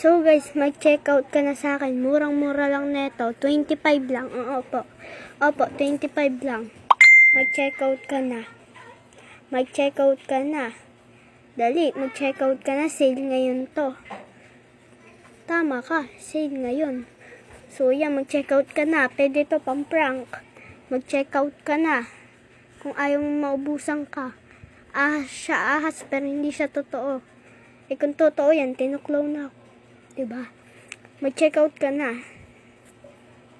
So guys, mag-check out ka na sa akin. Murang-mura lang neto. 25 lang. Oo po. Opo, 25 lang. Mag-check out ka na. Mag-check out ka na. Dali, mag-check out ka na. Sale ngayon to. Tama ka, sale ngayon. So yan, mag-check out ka na. Pwede to pang prank. Mag-check out ka na. Kung ayaw mong maubusan ka. Ah, siya ahas pero hindi siya totoo. Eh kung totoo yan, tinuklaw na ako. Diba? Mag-check out ka na.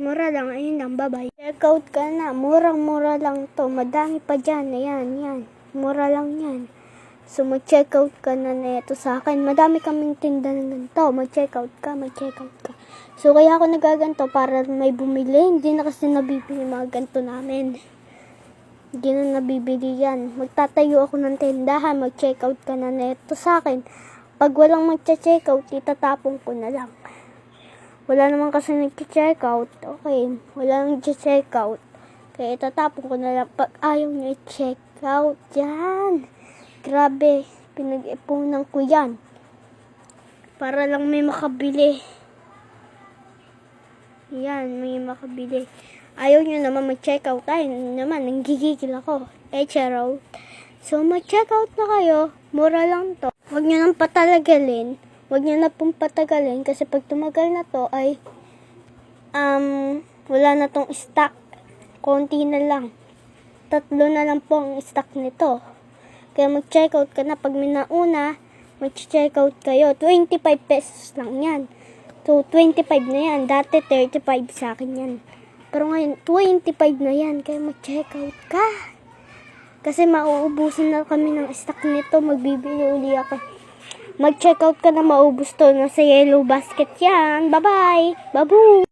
Mura lang, ayun lang, bye-bye. Check out ka na, murang-mura lang to. Madami pa dyan, ayan, yan. Mura lang yan. So, mag-check out ka na neto sa akin. Madami kaming tinda ng ganito. Mag-check out ka, mag-check out ka. So, kaya ako nagaganto para may bumili. Hindi na kasi nabibili mga ganito namin. Hindi na nabibili yan. Magtatayo ako ng tindahan. Mag-check out ka na neto sa akin. Pag walang magcha-check out, itatapon ko na lang. Wala naman kasi nag-check out. Okay, wala nang check out. Kaya itatapon ko na lang pag ayaw niya i-check out. Yan. Grabe, pinag-ipunan ko yan. Para lang may makabili. Yan, may makabili. Ayaw nyo naman mag-check out. Ay, naman, nanggigigil ako. Eh, charot. So, mag-check out na kayo. Mura lang to. Huwag nyo nang patalagalin. Huwag nyo na pong patagalin kasi pag tumagal na to ay um, wala na tong stock. Konti na lang. Tatlo na lang po ang stock nito. Kaya mag-check out ka na. Pag may nauna, mag-check out kayo. 25 pesos lang yan. So, 25 na yan. Dati 35 sa akin yan. Pero ngayon, 25 na yan. Kaya mag-check out ka. Kasi mauubusin na kami ng stock nito. Magbibili uli ako. Mag-check out ka na maubos to. Nasa yellow basket yan. Bye-bye. Babu.